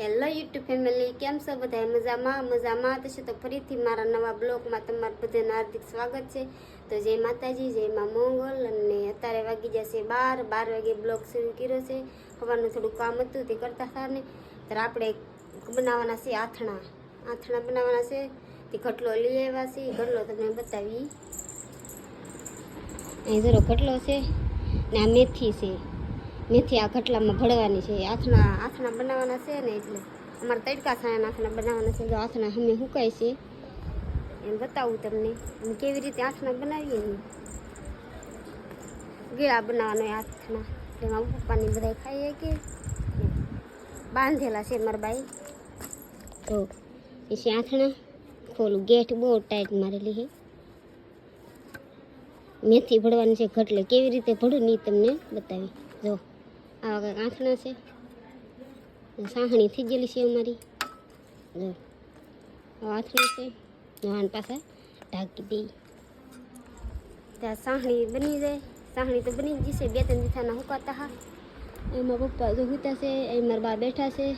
Hello YouTube family કેમ છો બધા? મજામાં? મજામાં? થશે તો ફરીથી મારા નવા બ્લોગમાં તમારું બધાને હાર્દિક સ્વાગત છે. તો જય માતાજી, જય મા મોંગલ. અને અત્યારે વાગી જશે બાર. બાર વાગે બ્લોગ શરૂ કર્યો છે. સવારનું થોડું કામ હતું તે કરતા હતા ને. ત્યારે આપણે બનાવવાના છે આથણા. આથણા બનાવવાના છે. તે ઘટલો લઈ આવ્યા છે. ઘટલો તમને બતાવી. અહીં જરો ઘટલો છે ને આ મેથી છે. મેથી આ ઘટલામાં ભળવાની છે. આથણા આથણા બનાવવાના છે ને એટલે અમારે તડકા છાણા આથણા બનાવવાના છે. જો આથણા અમે હુકાય છે, એમ બતાવું તમને. કેવી રીતે આથણા બનાવીએ ને? ગીળા બનાવવાનો એ આથણા. એમાં પપ્પાની બધા ખાઈએ કે? બાંધેલા છે મારા બાઈ. તો છે આથણા. ખોલું ગેટ બહુ ટાઈટ મારેલી છે. મેથી ભળવાની છે, ઘટલે કેવી રીતે ભળું ની તમને બતાવી. જો. આવા કંઈક આંથણા છે. સાહણી થઈ ગયેલી છે અમારી. જો આવા છે. નવાન પાસે ઢાંકી દઈ ત્યાં સાહણી બની જાય. સાહણી તો બની જશે. બે ત્રણ દીથાના હુકાતા હા. એમાં પપ્પા તો હુતા છે, એ મારા બા બેઠા છે.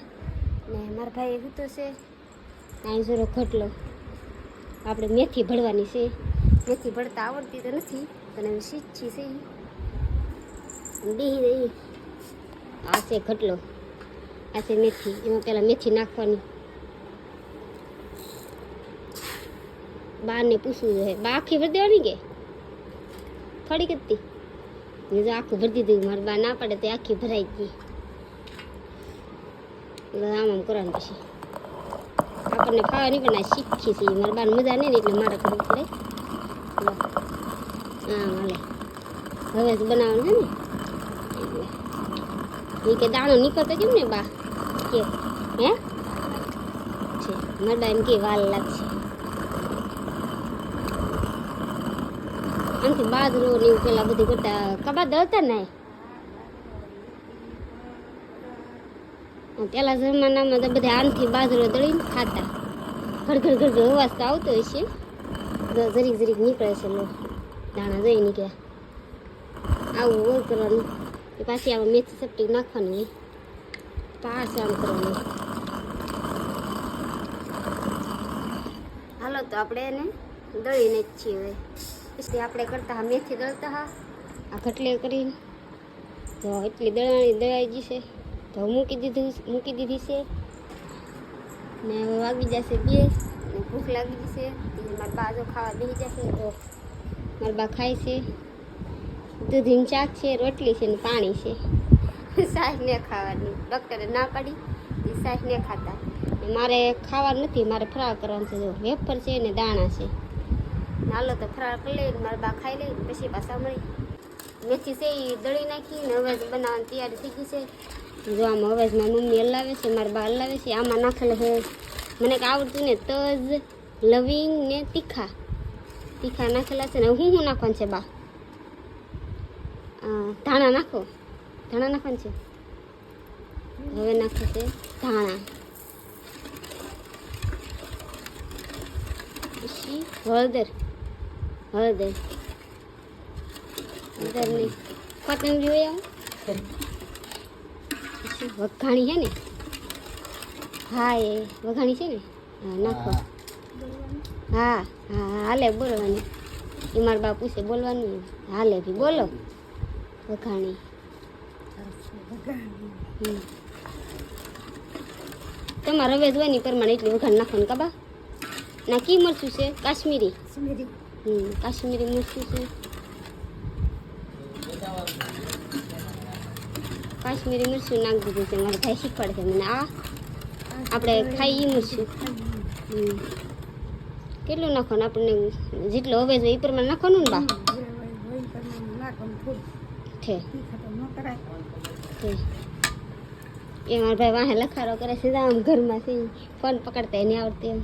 ને મારા ભાઈ હુતો છે. અહીં જરો ખટલો આપણે મેથી ભળવાની છે. મેથી ભળતા આવડતી તો નથી, પણ એમ શીખી છે. બેહી રહી. આ છે ઘટલો. આ છે મેથી. એમાં પહેલાં મેથી નાખવાની. બારને પૂછવું જોઈએ. બા આખી ભરી દેવાની કે? થોડી કરતી. મેં જો આખું ભરી દીધું. મારી બા ના પડે તો આખી ભરાઈ ગઈ. એટલે આમ આમ કરવાનું પછી. આપણને ખાવા નહીં પણ શીખી છે. મારા બાને મજા નહીં એટલે મારે કરવું પડે. હા, હાલે. હવે જ બનાવવાનું છે ને? એ કે દાણો નીકળતો કેમ ને બા? કે, હે? છે મારા એમ કે વાલ લાગશે. આમથી બાજરો ને એવું પેલા બધું કરતા કબાદ હતા ને? પેલા જમાનામાં તો બધા આનથી બાજરો દળીને ખાતા. ઘર ઘડ અવાજ તો આવતો હોય છે. જરીક જરીક નીકળે છે દાણા જઈ નીકળ્યા આવું હોય કરવાનું. એ પાછી આમાં મેથી સપટી નાખવાની. હોય પાછું આમ કરવાનું. હાલો તો આપણે એને દળીને જ છીએ હવે. પછી આપણે કરતા હા મેથી દળતા હા. આ ઘટલે કરીને. તો એટલી દળાણી દળાઈ જશે તો મૂકી દીધું મૂકી દીધી છે. ને હવે વાગી જશે બે. ભૂખ લાગી જશે એટલે મારા બા જો ખાવા બેસી જશે તો મારા બા ખાય છે. દૂધીનું શાક છે, રોટલી છે ને પાણી છે. સાસ ને ખાવાની. ડૉક્ટરે ના પાડી, એ સાસ ને ખાતા. મારે ખાવાનું નથી, મારે ફરાળ કરવાનું છે. જો વેફર છે ને દાણા છે. નાલો તો ફરાળ કરી લે મારા બા ખાઈ લઈ પછી પાછા મળી. મેથી છે એ દળી નાખી ને હવે બનાવવાની તૈયારી થઈ ગઈ છે. જો આમ હવે મારી મમ્મી હલાવે છે, મારા બા હલાવે છે, આમાં નાખેલું છે. મને આવડતું ને તજ, લવિંગ ને તીખા. તીખા નાખેલા છે ને હું શું નાખવાનું છે બા? ધાણા નાખો. ધાણા નાખવાનું છે? હવે નાખો છે ધાણા. પછી હળદર. હળદર. હળદર નહીં પતંગ જોઈએ આવું. પછી વઘાણી છે ને? હા, એ વઘાણી છે ને? હા, નાખો. હા હા હાલે, બોલવાની. એ મારા બાપુ છે, બોલવાનું. હાલે ભી બોલો. વઘાણી. તમારે હવે જોવાની પ્રમાણે એટલી વઘાણ નાખવાનું કાબા ના કી મરચું છે કાશ્મીરી. હમ કાશ્મીરી મરચું છે. કાશ્મીરી મરચું નાખ દીધું છે મારા ભાઈ શીખવાડે છે મને. આ આપણે ખાઈ એ મરચું. હમ. કેટલું નાખવાનું? આપણને જેટલો હવે જોઈએ એ પ્રમાણે નાખવાનું ને બા? છે. એ મારા ભાઈ વાહે લખારો કરે છે. આમ ઘરમાં છે. ફોન પકડતા નહીં આવડતી એમ.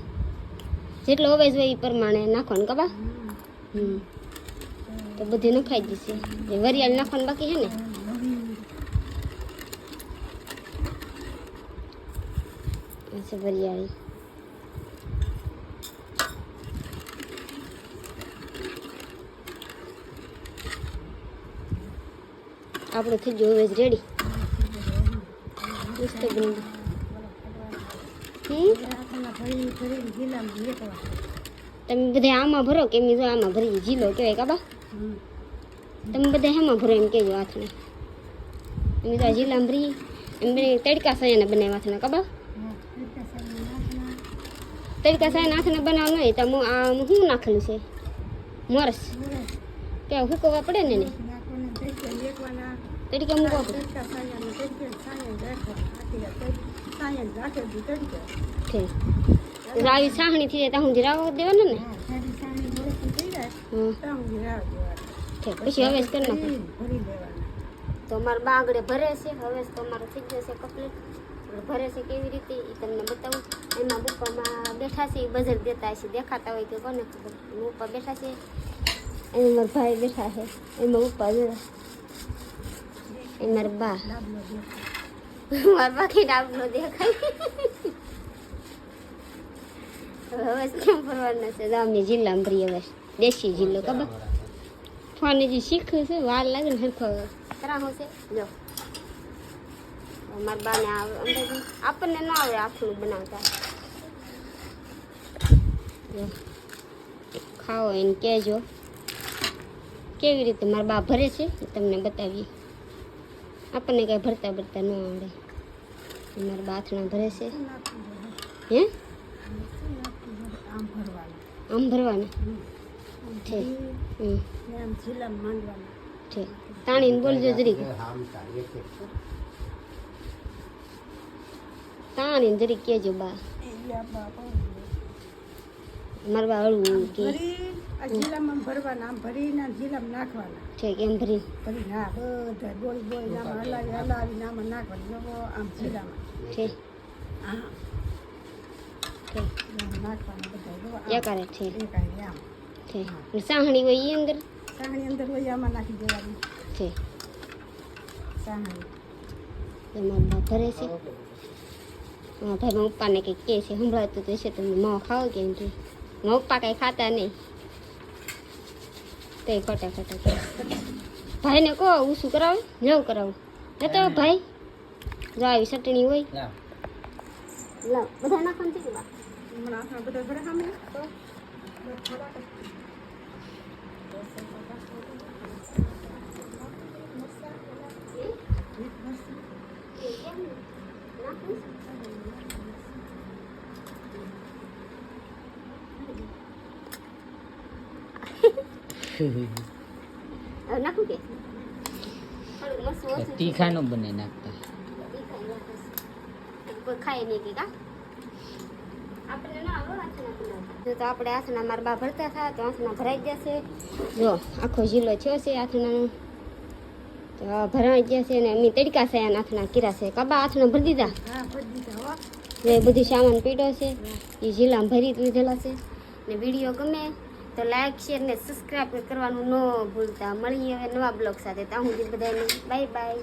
જેટલો હવે જોઈએ એ પ્રમાણે નાખવાનું કબા હમ. તો બધી નખાઈ જશે. એ વરિયાળ નાખવાનું બાકી છે ને. વરિયાળી. આપણું થઈ ગયું, હવે રેડી તમે બધા આમાં ભરો કે મેં જો આમાં ભરી જીલો કહેવાય કાબા તમે બધા હેમાં ભરો એમ કહેજો હાથને. અમે તો જીલામાં ભરી એમ બને તડકા સાયાના બનાવ્યા હાથના કાબા તડકા સાયા નાખને બનાવવાનું હોય તો હું આ શું નાખેલું છે. મોરસ. કે હુકવા પડે ને એને? પડે ઠીક રાવી સાહણી થઈ જાય ત્યાં હું રાવા દેવાના ને ઠીક પછી હવે જ કરી નાખો તો મારા બા આગળ ભરે છે હવે તો મારું થઈ જશે કમ્પ્લીટ ભરે છે કેવી રીતે એ તમને બતાવું એમાં બુપ્પામાં બેઠા છે એ બજર દેતા હશે દેખાતા હોય કે કોને ખબર? બેઠા છે એમાં મારા ભાઈ બેઠા છે, એમાં ઉપર જોડા એ મારા બા મારા બા કે ડાબલો દેખાય. હવે કેમ ભરવાના છે? દામની જિલ્લા ભરી હવે. દેશી જિલ્લો ખબર? ફોને જે શીખ્યું છે, વાર લાગે ને હરખો કરાવું છે? જો. મારા બાને આપણને ન આવે આખું બનાવતા. ખાઓ એને કહેજો. કેવી રીતે મારા બા ભરે છે તમને બતાવીએ. આપણને કાંઈ ભરતા ભરતા ન આવડે. મારા બા આથણા ભરે છે. હે? આમ ભરવાના? છે હમ. છે તાણીને બોલજો જરીક. તાણીને જરીક કહેજો બા. મારા બા હળવું કે જિલ્લામાં ભરવાના આમ ભરીને જિલ્લામાં નાખવાના. છે કેમ ભરી? ભરી હા બધા ગોળ ગોળ આમાં હલાવી આમાં નાખવાનું જવો આમ જિલ્લામાં છે. હા. એકારે છે. ને સાહણી હોય એ અંદર? સાહણી અંદર હોય આમાં નાખી દેવાની. છે. સાહણી. એમાં ભરે છે. હા ભાઈ મારા પપ્પાને કંઈક કહે છે સંભળાતું તો છે તમે માવો ખાવ કેમ કે? મારા પપ્પા કાંઈ ખાતા નહીં. તે ખોટા ખોટા કહે ભાઈને કહો હું શું કરાવે જવું કરાવું. એ તો ભાઈ જો આવી ચટણી હોય. લાવ બધા નાખવાનું છે બા હમણાં આપણે બધા ભરે સામે તો હવે નાખું કે? થોડુંક મસ્ત તીખા નો બને નાખતા. ખાય નહીં કે કા? જો તો આપણે આથણા મારા બા ભરતા હતા તો આથણા ભરાઈ જશે જો આખો જિલ્લો થયો છે આથણાનો. તો આ ભરાઈ જશે ને અમે તડકા છે અને આથણા કર્યા છે. કબા આથણા ભરી દીધા? હા ભરી એ બધું સામાન પીડો છે. એ જિલ્લામાં ભરી લીધેલા છે. ને વીડિયો ગમે તો લાઈક શેર ને સબસ્ક્રાઈબ કરવાનું ન ભૂલતા. મળીએ હવે નવા બ્લોગ સાથે. ત્યાં સુધી બધાને બાય બાય